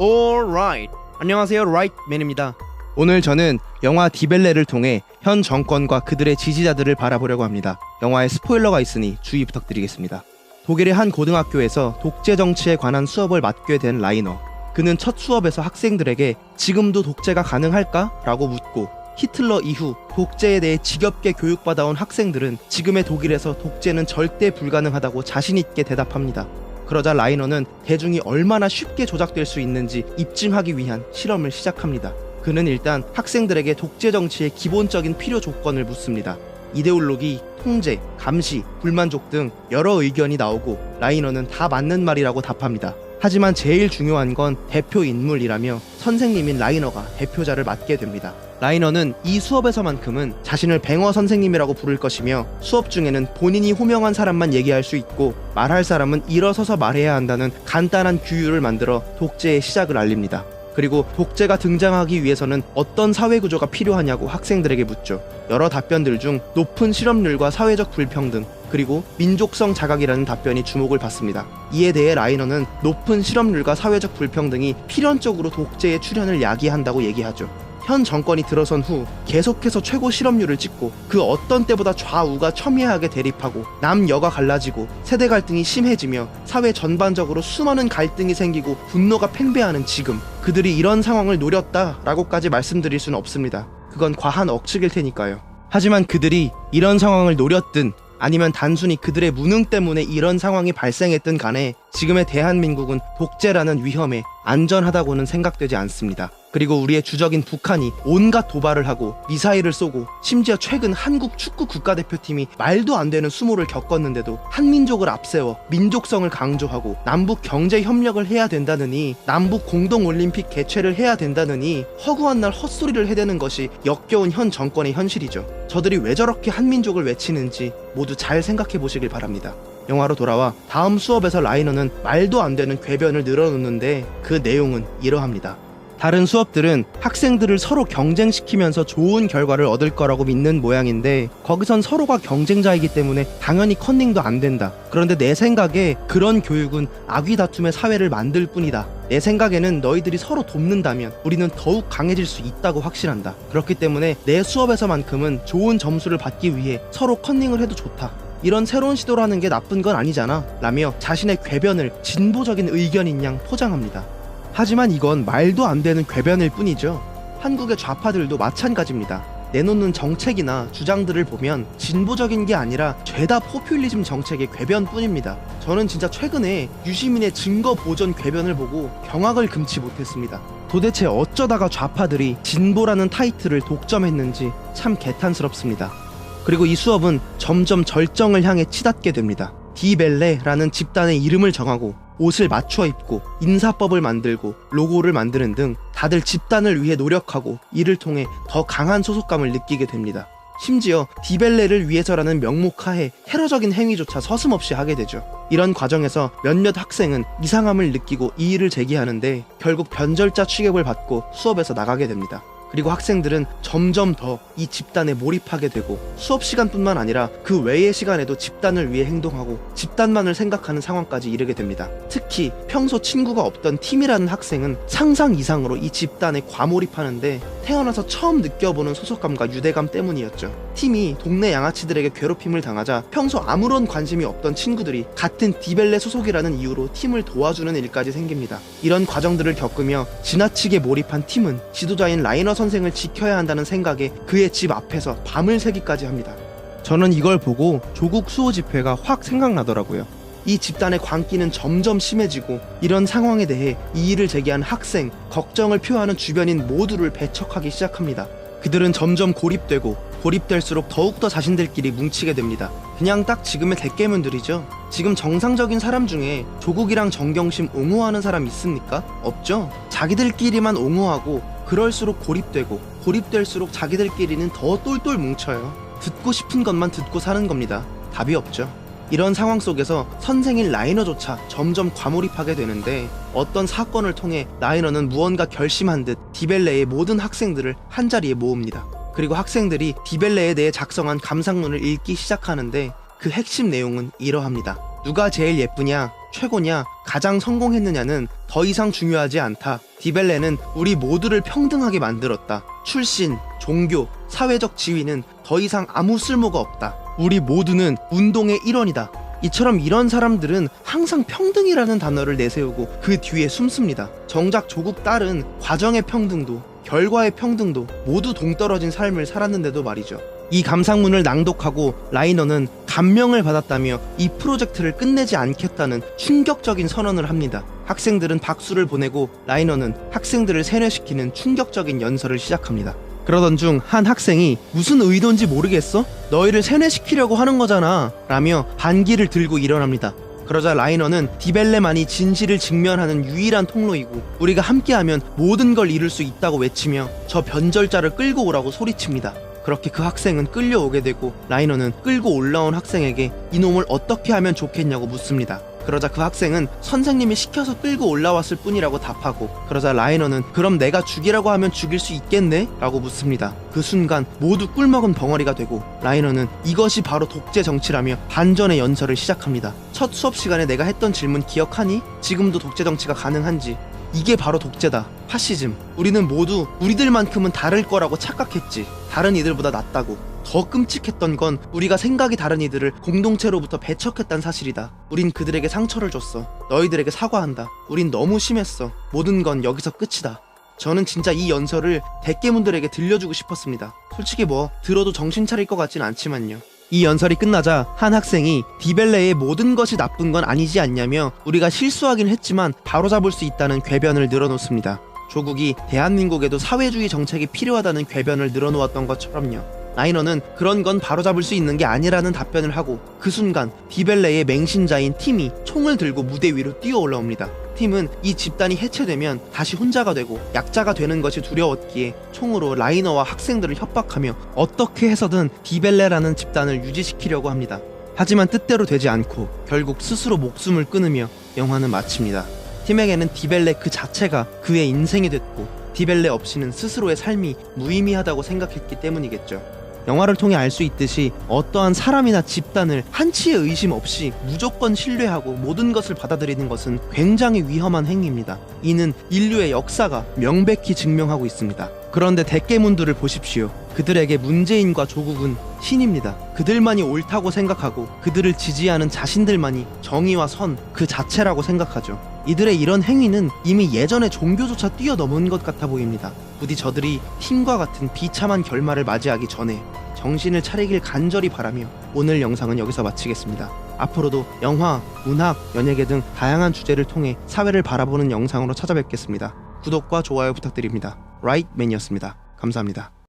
Alright. 안녕하세요, 라이트맨입니다. 오늘 저는 영화 디벨레를 통해 현 정권과 그들의 지지자들을 바라보려고 합니다. 영화에 스포일러가 있으니 주의 부탁드리겠습니다. 독일의 한 고등학교에서 독재 정치에 관한 수업을 맡게 된 라이너. 그는 첫 수업에서 학생들에게 지금도 독재가 가능할까? 라고 묻고 히틀러 이후 독재에 대해 지겹게 교육받아온 학생들은 지금의 독일에서 독재는 절대 불가능하다고 자신있게 대답합니다. 그러자 라이너는 대중이 얼마나 쉽게 조작될 수 있는지 입증하기 위한 실험을 시작합니다. 그는 일단 학생들에게 독재 정치의 기본적인 필요 조건을 묻습니다. 이데올로기, 통제, 감시, 불만족 등 여러 의견이 나오고 라이너는 다 맞는 말이라고 답합니다. 하지만 제일 중요한 건 대표 인물이라며 선생님인 라이너가 대표자를 맡게 됩니다. 라이너는 이 수업에서만큼은 자신을 뱅어 선생님이라고 부를 것이며 수업 중에는 본인이 호명한 사람만 얘기할 수 있고 말할 사람은 일어서서 말해야 한다는 간단한 규율을 만들어 독재의 시작을 알립니다. 그리고 독재가 등장하기 위해서는 어떤 사회 구조가 필요하냐고 학생들에게 묻죠. 여러 답변들 중 높은 실업률과 사회적 불평등, 그리고 민족성 자각이라는 답변이 주목을 받습니다. 이에 대해 라이너는 높은 실업률과 사회적 불평등이 필연적으로 독재의 출현을 야기한다고 얘기하죠. 현 정권이 들어선 후 계속해서 최고 실업률을 찍고 그 어떤 때보다 좌우가 첨예하게 대립하고 남여가 갈라지고 세대 갈등이 심해지며 사회 전반적으로 수많은 갈등이 생기고 분노가 팽배하는 지금 그들이 이런 상황을 노렸다라고까지 말씀드릴 수는 없습니다. 그건 과한 억측일 테니까요. 하지만 그들이 이런 상황을 노렸든 아니면 단순히 그들의 무능 때문에 이런 상황이 발생했든 간에 지금의 대한민국은 독재라는 위험에 안전하다고는 생각되지 않습니다. 그리고 우리의 주적인 북한이 온갖 도발을 하고 미사일을 쏘고 심지어 최근 한국 축구 국가대표팀이 말도 안 되는 수모를 겪었는데도 한민족을 앞세워 민족성을 강조하고 남북 경제 협력을 해야 된다느니 남북 공동 올림픽 개최를 해야 된다느니 허구한 날 헛소리를 해대는 것이 역겨운 현 정권의 현실이죠. 저들이 왜 저렇게 한민족을 외치는지 모두 잘 생각해 보시길 바랍니다. 영화로 돌아와 다음 수업에서 라이너는 말도 안 되는 궤변을 늘어놓는데 그 내용은 이러합니다. 다른 수업들은 학생들을 서로 경쟁시키면서 좋은 결과를 얻을 거라고 믿는 모양인데 거기선 서로가 경쟁자이기 때문에 당연히 컨닝도 안 된다. 그런데 내 생각에 그런 교육은 악의 다툼의 사회를 만들 뿐이다. 내 생각에는 너희들이 서로 돕는다면 우리는 더욱 강해질 수 있다고 확신한다. 그렇기 때문에 내 수업에서만큼은 좋은 점수를 받기 위해 서로 컨닝을 해도 좋다. 이런 새로운 시도를 하는 게 나쁜 건 아니잖아. 라며 자신의 궤변을 진보적인 의견인 양 포장합니다. 하지만 이건 말도 안 되는 궤변일 뿐이죠. 한국의 좌파들도 마찬가지입니다. 내놓는 정책이나 주장들을 보면 진보적인 게 아니라 죄다 포퓰리즘 정책의 궤변뿐입니다. 저는 진짜 최근에 유시민의 증거 보전 궤변을 보고 경악을 금치 못했습니다. 도대체 어쩌다가 좌파들이 진보라는 타이틀을 독점했는지 참 개탄스럽습니다. 그리고 이 수업은 점점 절정을 향해 치닫게 됩니다. 디벨레라는 집단의 이름을 정하고 옷을 맞춰 입고 인사법을 만들고 로고를 만드는 등 다들 집단을 위해 노력하고 이를 통해 더 강한 소속감을 느끼게 됩니다. 심지어 디벨레를 위해서라는 명목 하에 테러적인 행위조차 서슴없이 하게 되죠. 이런 과정에서 몇몇 학생은 이상함을 느끼고 이의를 제기하는데 결국 변절자 취급을 받고 수업에서 나가게 됩니다. 그리고 학생들은 점점 더 이 집단에 몰입하게 되고 수업 시간뿐만 아니라 그 외의 시간에도 집단을 위해 행동하고 집단만을 생각하는 상황까지 이르게 됩니다. 특히 평소 친구가 없던 팀이라는 학생은 상상 이상으로 이 집단에 과몰입하는데 태어나서 처음 느껴보는 소속감과 유대감 때문이었죠. 팀이 동네 양아치들에게 괴롭힘을 당하자 평소 아무런 관심이 없던 친구들이 같은 디벨레 소속이라는 이유로 팀을 도와주는 일까지 생깁니다. 이런 과정들을 겪으며 지나치게 몰입한 팀은 지도자인 라이너 선생을 지켜야 한다는 생각에 그의 집 앞에서 밤을 새기까지 합니다. 저는 이걸 보고 조국 수호 집회가 확 생각나더라고요. 이 집단의 광기는 점점 심해지고 이런 상황에 대해 이의를 제기한 학생, 걱정을 표하는 주변인 모두를 배척하기 시작합니다. 그들은 점점 고립되고 고립될수록 더욱더 자신들끼리 뭉치게 됩니다. 그냥 딱 지금의 대깨문들이죠. 지금 정상적인 사람 중에 조국이랑 정경심 옹호하는 사람 있습니까? 없죠. 자기들끼리만 옹호하고 그럴수록 고립되고 고립될수록 자기들끼리는 더 똘똘 뭉쳐요. 듣고 싶은 것만 듣고 사는 겁니다. 답이 없죠. 이런 상황 속에서 선생인 라이너조차 점점 과몰입하게 되는데 어떤 사건을 통해 라이너는 무언가 결심한 듯 디벨레의 모든 학생들을 한자리에 모읍니다. 그리고 학생들이 디벨레에 대해 작성한 감상문을 읽기 시작하는데 그 핵심 내용은 이러합니다. 누가 제일 예쁘냐, 최고냐, 가장 성공했느냐는 더 이상 중요하지 않다. 디벨레는 우리 모두를 평등하게 만들었다. 출신, 종교, 사회적 지위는 더 이상 아무 쓸모가 없다. 우리 모두는 운동의 일원이다. 이처럼 이런 사람들은 항상 평등이라는 단어를 내세우고 그 뒤에 숨습니다. 정작 조국 딸은 과정의 평등도 결과의 평등도 모두 동떨어진 삶을 살았는데도 말이죠. 이 감상문을 낭독하고 라이너는 감명을 받았다며 이 프로젝트를 끝내지 않겠다는 충격적인 선언을 합니다. 학생들은 박수를 보내고 라이너는 학생들을 세뇌시키는 충격적인 연설을 시작합니다. 그러던 중 한 학생이 무슨 의도인지 모르겠어? 너희를 세뇌시키려고 하는 거잖아. 라며 반기를 들고 일어납니다. 그러자 라이너는 디벨레만이 진실을 직면하는 유일한 통로이고 우리가 함께하면 모든 걸 이룰 수 있다고 외치며 저 변절자를 끌고 오라고 소리칩니다. 그렇게 그 학생은 끌려오게 되고 라이너는 끌고 올라온 학생에게 이놈을 어떻게 하면 좋겠냐고 묻습니다. 그러자 그 학생은 선생님이 시켜서 끌고 올라왔을 뿐이라고 답하고 그러자 라이너는 그럼 내가 죽이라고 하면 죽일 수 있겠네? 라고 묻습니다. 그 순간 모두 꿀먹은 벙어리가 되고 라이너는 이것이 바로 독재 정치라며 반전의 연설을 시작합니다. 첫 수업 시간에 내가 했던 질문 기억하니? 지금도 독재 정치가 가능한지 이게 바로 독재다. 파시즘. 우리는 모두 우리들만큼은 다를 거라고 착각했지. 다른 이들보다 낫다고. 더 끔찍했던 건 우리가 생각이 다른 이들을 공동체로부터 배척했다는 사실이다. 우린 그들에게 상처를 줬어. 너희들에게 사과한다. 우린 너무 심했어. 모든 건 여기서 끝이다. 저는 진짜 이 연설을 대깨문들에게 들려주고 싶었습니다. 솔직히 뭐 들어도 정신 차릴 것 같진 않지만요. 이 연설이 끝나자 한 학생이 디벨레의 모든 것이 나쁜 건 아니지 않냐며 우리가 실수하긴 했지만 바로잡을 수 있다는 궤변을 늘어놓습니다. 조국이 대한민국에도 사회주의 정책이 필요하다는 궤변을 늘어놓았던 것처럼요. 라이너는 그런 건 바로잡을 수 있는 게 아니라는 답변을 하고 그 순간 디벨레의 맹신자인 팀이 총을 들고 무대 위로 뛰어 올라옵니다. 팀은 이 집단이 해체되면 다시 혼자가 되고 약자가 되는 것이 두려웠기에 총으로 라이너와 학생들을 협박하며 어떻게 해서든 디벨레라는 집단을 유지시키려고 합니다. 하지만 뜻대로 되지 않고 결국 스스로 목숨을 끊으며 영화는 마칩니다. 팀에게는 디벨레 그 자체가 그의 인생이 됐고 디벨레 없이는 스스로의 삶이 무의미하다고 생각했기 때문이겠죠. 영화를 통해 알 수 있듯이 어떠한 사람이나 집단을 한치의 의심 없이 무조건 신뢰하고 모든 것을 받아들이는 것은 굉장히 위험한 행위입니다. 이는 인류의 역사가 명백히 증명하고 있습니다. 그런데 대깨문들을 보십시오. 그들에게 문재인과 조국은 신입니다. 그들만이 옳다고 생각하고 그들을 지지하는 자신들만이 정의와 선 그 자체라고 생각하죠. 이들의 이런 행위는 이미 예전의 종교조차 뛰어넘은 것 같아 보입니다. 부디 저들이 팀과 같은 비참한 결말을 맞이하기 전에 정신을 차리길 간절히 바라며 오늘 영상은 여기서 마치겠습니다. 앞으로도 영화, 문학, 연예계 등 다양한 주제를 통해 사회를 바라보는 영상으로 찾아뵙겠습니다. 구독과 좋아요 부탁드립니다. 라이트맨이었습니다. 감사합니다.